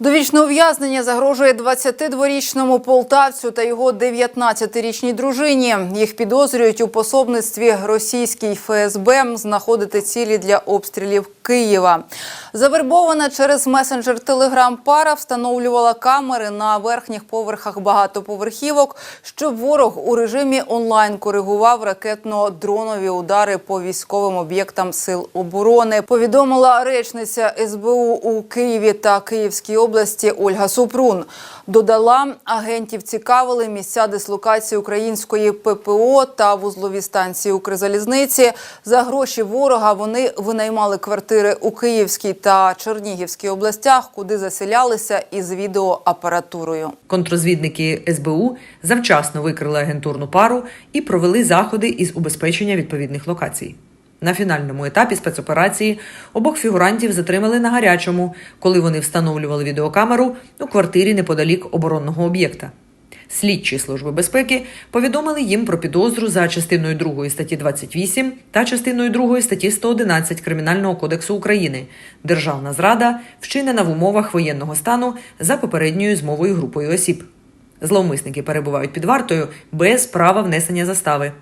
Довічне ув'язнення загрожує 22-річному полтавцю та його 19-річній дружині. Їх підозрюють у пособництві російській ФСБ знаходити цілі для обстрілів Києва. Завербована через месенджер Телеграм пара встановлювала камери на верхніх поверхах багатоповерхівок, щоб ворог у режимі онлайн коригував ракетно-дронові удари по військовим об'єктам сил оборони. Повідомила речниця СБУ у Києві та Київській області Ольга Супрун. Додала, агентів цікавили місця дислокації української ППО та вузлові станції Укрзалізниці. За гроші ворога вони винаймали квартири у Київській та Чернігівській областях, куди заселялися із відеоапаратурою. Контрозвідники СБУ завчасно викрили агентурну пару і провели заходи із убезпечення відповідних локацій. На фінальному етапі спецоперації обох фігурантів затримали на гарячому, коли вони встановлювали відеокамеру у квартирі неподалік оборонного об'єкта. Слідчі служби безпеки повідомили їм про підозру за частиною 2 статті 28 та частиною 2 статті 111 Кримінального кодексу України Державна зрада вчинена в умовах воєнного стану за попередньою змовою групою осіб. Зловмисники перебувають під вартою без права внесення застави.